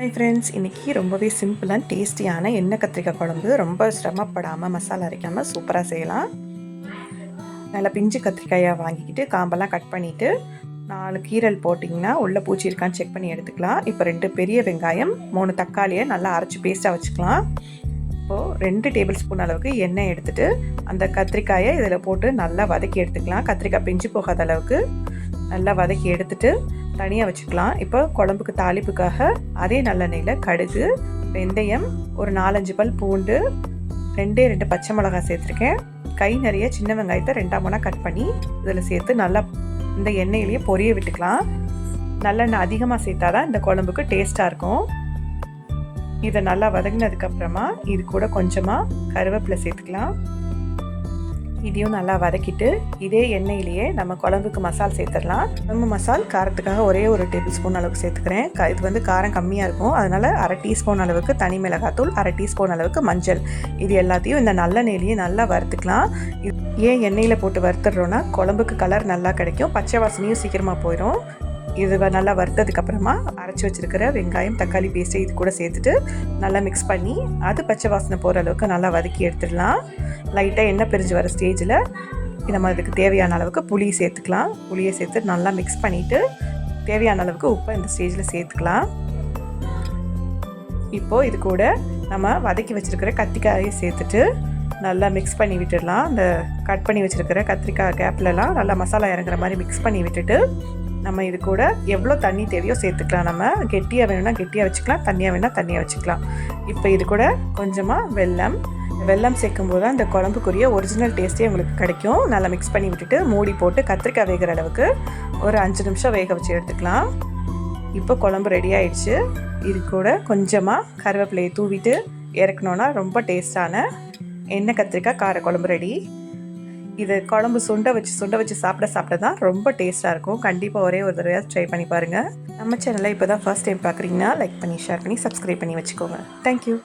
Hi friends இன்றைக்கி ரொம்பவே சிம்பிளாக டேஸ்டியான எண்ணெய் கத்திரிக்காய் குழம்பு. ரொம்ப சிரமப்படாமல் மசாலா அரைக்காமல் சூப்பராக செய்யலாம். நல்லா பிஞ்சு கத்திரிக்காயாக வாங்கிக்கிட்டு காம்பெல்லாம் கட் பண்ணிவிட்டு நாலு கீரல் போட்டிங்கன்னா உள்ளே பூச்சி இருக்கான்னு செக் பண்ணி எடுத்துக்கலாம். இப்போ ரெண்டு பெரிய வெங்காயம் மூணு தக்காளியை நல்லா அரைச்சி பேஸ்ட்டாக வச்சுக்கலாம். இப்போது ரெண்டு டேபிள் ஸ்பூன் அளவுக்கு எண்ணெய் எடுத்துகிட்டு அந்த கத்திரிக்காயை இதில் போட்டு நல்லா வதக்கி எடுத்துக்கலாம். கத்திரிக்காய் பிஞ்சு போகாத அளவுக்கு நல்லா வதக்கி எடுத்துகிட்டு தனியாக வச்சுக்கலாம். இப்போ குழம்புக்கு தாளிப்புக்காக அதே நல்லெண்ணெயில் கடுகு வெந்தயம் ஒரு நாலஞ்சு பல் பூண்டு ரெண்டே ரெண்டு பச்சை மிளகாய் சேர்த்துருக்கேன். கை நிறைய சின்ன வெங்காயத்தை ரெண்டாம் மணம் கட் பண்ணி இதில் சேர்த்து நல்லா இந்த எண்ணெயிலேயே பொரிய விட்டுக்கலாம். நல்லெண்ணெய் அதிகமாக சேர்த்தா தான் இந்த குழம்புக்கு டேஸ்ட்டாக இருக்கும். இதை நல்லா வதங்கினதுக்கப்புறமா இது கூட கொஞ்சமாக கருவேப்பிலை சேர்த்துக்கலாம். இதையும் நல்லா வதக்கிட்டு இதே எண்ணெயிலேயே நம்ம குழம்புக்கு மசால் சேர்த்துடலாம். குழம்பு மசால் காரத்துக்காக ஒரே ஒரு டேபிள் ஸ்பூன் அளவுக்கு சேர்த்துக்கிறேன். இது வந்து காரம் கம்மியாக இருக்கும். அதனால் அரை டீஸ்பூன் அளவுக்கு தனி மிளகாத்தூள் அரை டீஸ்பூன் அளவுக்கு மஞ்சள். இது எல்லாத்தையும் இந்த நல்ல நெல்லையே நல்லா வறுத்துக்கலாம். இது ஏன் எண்ணெயில் போட்டு வறுத்துடுறோன்னா குழம்புக்கு கலர் நல்லா கிடைக்கும். பச்சை வாசனையும் சீக்கிரமாக போயிடும் இது வ- நல்லா வறுத்ததுக்கப்புறமா அரைச்சி வச்சிருக்கிற வெங்காயம் தக்காளி பேஸ்ட்டு இது கூட சேர்த்துட்டு நல்லா மிக்ஸ் பண்ணி அது பச்சை வாசனை போகிற அளவுக்கு நல்லா வதக்கி எடுத்துடலாம். லைட்டாக எண்ணெய் பிரிஞ்சு வர ஸ்டேஜில் நம்ம அதுக்கு தேவையான அளவுக்கு புளி சேர்த்துக்கலாம். புளியை சேர்த்து நல்லா மிக்ஸ் பண்ணிவிட்டு தேவையான அளவுக்கு உப்பை இந்த ஸ்டேஜில் சேர்த்துக்கலாம். இப்போது இது கூட நம்ம வதக்கி வச்சுருக்கிற கத்திக்காயை சேர்த்துட்டு நல்லா மிக்ஸ் பண்ணி விட்டுடலாம். அந்த கட் பண்ணி வச்சுருக்கிற கத்திரிக்காய் கேப்லலாம் நல்லா மசாலா இறங்குற மாதிரி மிக்ஸ் பண்ணி விட்டுட்டு நம்ம இது கூட எவ்வளோ தண்ணி தேவையோ சேர்த்துக்கலாம். நம்ம கெட்டியாக வேணும்னா கெட்டியாக வச்சுக்கலாம் தண்ணியாக வேணால் தண்ணியாக வச்சுக்கலாம். இப்போ இது கூட கொஞ்சமாக வெல்லம். வெல்லம் சேர்க்கும் போது அந்த குழம்புக்குரிய ஒரிஜினல் டேஸ்ட்டே உங்களுக்கு கிடைக்கும். நல்லா மிக்ஸ் பண்ணி விட்டுட்டு மூடி போட்டு கத்திரிக்காய் வேகிற அளவுக்கு ஒரு அஞ்சு நிமிஷம் வேக வச்சு எடுத்துக்கலாம். இப்போ குழம்பு ரெடி ஆயிடுச்சு. இது கூட கொஞ்சமாக கருவேப்பிலையை தூவிட்டு இறக்கணுன்னா ரொம்ப டேஸ்டான எண்ணெய் கத்திரிக்காய் கார குழம்பு ரெடி இது குழம்பு சுண்டை வச்சு சுண்டை வச்சு சாப்பிட சாப்பிட தான் ரொம்ப டேஸ்ட்டாக இருக்கும். கண்டிப்பாக ஒரே ஒரு தடவை ட்ரை பண்ணி பாருங்கள் நம்ம சேனலை இப்போ தான் ஃபர்ஸ்ட் டைம் பார்க்குறீங்கன்னா லைக் பண்ணி ஷேர் பண்ணி சப்ஸ்கிரைப் பண்ணி வச்சுக்கோங்க. Thank you